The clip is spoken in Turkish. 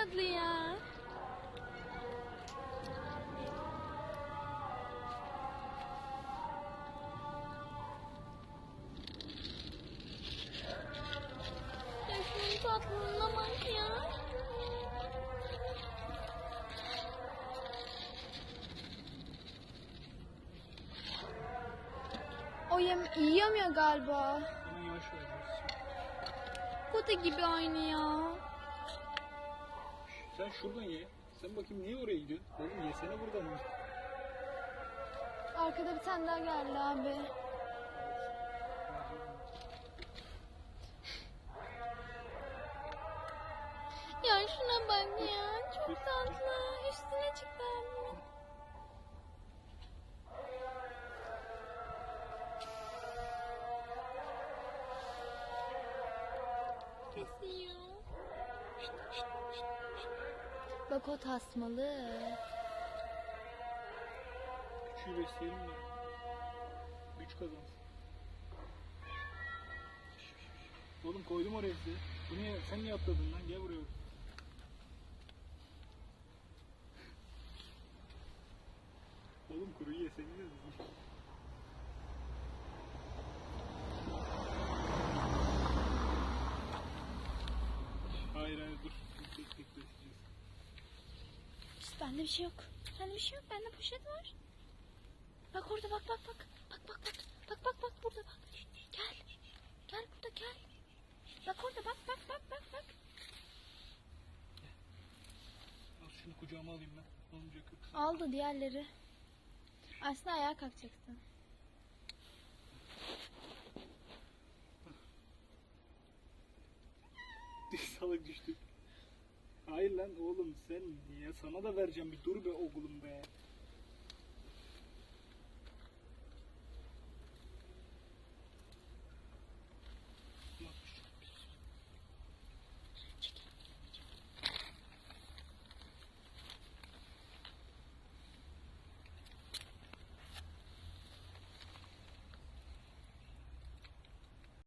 tatlı ya. Ya şunun tatlılığına bak ya. O yem yiyemiyor galiba. Ama yavaş yavaş. Kutu gibi ya. Sen şuradan ye. Sen bakayım niye oraya gidiyorsun? Oğlum yesene buradan. Arkada bir tane daha geldi abi. Ya şuna bak ya. Çok tatlı. Üstüne çıktı abi. Kesiyor. Bak o tasmalı. Küçüğü besleyelim de. Güç kazansın. Oğlum koydum oraya size. Bu niye, sen niye atladın lan? Gel buraya. Oğlum kuru yeseniz. Hayır hayır dur. Tek tek besleyeceğiz. Şşt, bende bir şey yok. Bende bir şey yok. Bende poşet var. Bak orada bak bak bak. Bak bak bak. Bak bak bak burada bak. Gel. Gel burada gel. Bak orada bak bak bak bak bak. Al şunu kucağıma alayım ben. Yoksa? Aldı diğerleri. Aslında ayağa kalkacaktın. Salak düştü. Hayır lan oğlum sen niye sana da vereceğim bir dur be oğlum be.